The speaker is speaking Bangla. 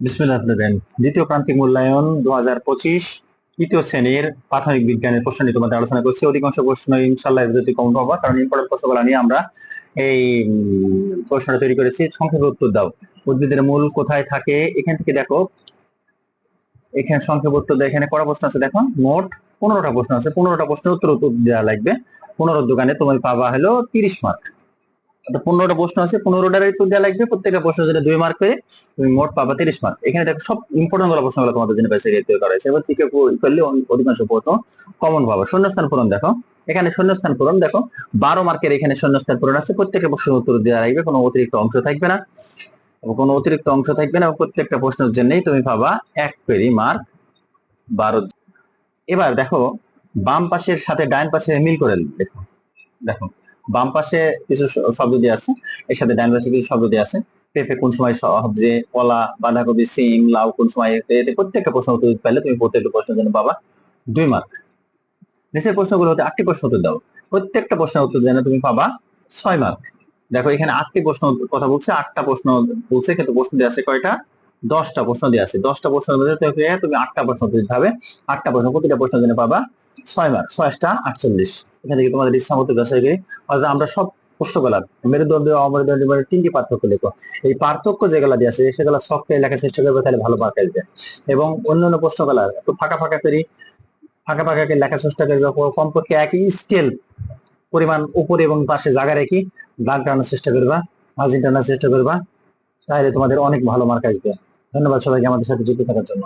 বিসমিল্লাহ দ্বিতীয় প্রান্তিক মূল্যায়ন দু পঁচিশ, তৃতীয় শ্রেণির প্রাথমিক বিজ্ঞানের প্রশ্ন তোমাদের আলোচনা করছি। অধিকাংশ প্রশ্ন ইনশাল্লাহ যদি কম পাবো কারণ ইম্পর্টেন্ট প্রশ্নগুলো নিয়ে আমরা এই প্রশ্নটা তৈরি করেছি। সংক্ষেপে উত্তর দাও। উদ্ভিদের মূল কোথায় থাকে? এখান থেকে দেখো। এখানে সংক্ষেপ উত্তর দেয় এখানে কটা প্রশ্ন আছে? দেখো, মোট পনেরোটা প্রশ্ন আছে। পনেরোটা প্রশ্নের উত্তর উত্তর দেওয়া লাগবে। পনেরো দোকানে তোমার পাবা হলো তিরিশ মার্ক পনেরোটা প্রশ্ন আছে, পনেরোটার উত্তর দেওয়া লাগবে, প্রত্যেকটা প্রশ্ন যদি দুই মার্ক করে তুমি মোট পাবা তিরিশ মার্ক এখানে দেখো সব ইম্পর্টেন্টগুলো প্রশ্নগুলো তোমাদের জন্য বেশি তৈরি করা হয়েছে। এবার থেকে করলে অধিকাংশ প্রশ্ন কমন পাবা। শূন্যস্থান পূরণ দেখো। এখানে শূন্যস্থান পূরণ দেখো। বারো মার্কের এখানে শূন্যস্থান পূরণ আছে। প্রত্যেকটা প্রশ্নের উত্তর দেওয়া লাগবে। কোনো অতিরিক্ত অংশ থাকবে না। কোনো অতিরিক্ত অংশ থাকবে না প্রত্যেকটা প্রশ্নের জন্যই তুমি পাবা এক পেরি মার্ক বারো। এবার দেখো বাম পাশের সাথে ডান পাশে মিল করে দেখো। দেখো। বাম পাশে কিছু শব্দ দিয়ে আছে। এর সাথে ডান পাশে কিছু শব্দ দিয়ে আছে। পেঁপে কোন সময় সবজে কলা, বাঁধাকপি, সিম, লাউ কোন সময় এতে প্রত্যেকটা প্রশ্ন উত্তর দিতে পারলে তুমি প্রত্যেকটা প্রশ্নের জন্য পাবা দুই মার্ক নিচের প্রশ্নগুলো হতে আটটি প্রশ্ন উত্তর দাও। প্রত্যেকটা প্রশ্নের উত্তর জন্য তুমি পাবা ছয় মার্ক দেখো, এখানে আটটি প্রশ্ন কথা বলছে, আটটা প্রশ্ন বলছে, কিন্তু প্রশ্ন দেওয়া আছে কয়টা? দশটা প্রশ্ন দেওয়া আছে। দশটা প্রশ্নের মধ্যে তুমি আটটা প্রশ্ন উত্তর দিতে হবে। আটটা প্রশ্ন প্রতিটা প্রশ্নের জন্য পাবা ছয় ছয়টা আটচল্লিশ। এখান থেকে তোমাদের ইচ্ছা মতো অর্থাৎ আমরা সব মেরুদণ্ড অমেরুদণ্ড মানে তিনটি পার্থক্য লেখো। এই পার্থক্য যেগুলো দিয়ে আছে, সেগুলো লেখার চেষ্টা করবে, তাহলে ভালো মার্ক আসবে। এবং অন্যান্য একটু ফাঁকা ফাঁকা করি, ফাঁকা ফাঁকা লেখার চেষ্টা করবে কমপক্ষে একই স্কেল পরিমাণ উপরে এবং পাশে জায়গা রেখে দাগ টানার চেষ্টা করবা মার্জিন টানার চেষ্টা করবা, তাহলে তোমাদের অনেক ভালো মার্ক আসবে। ধন্যবাদ সবাইকে আমাদের সাথে যুক্ত থাকার জন্য।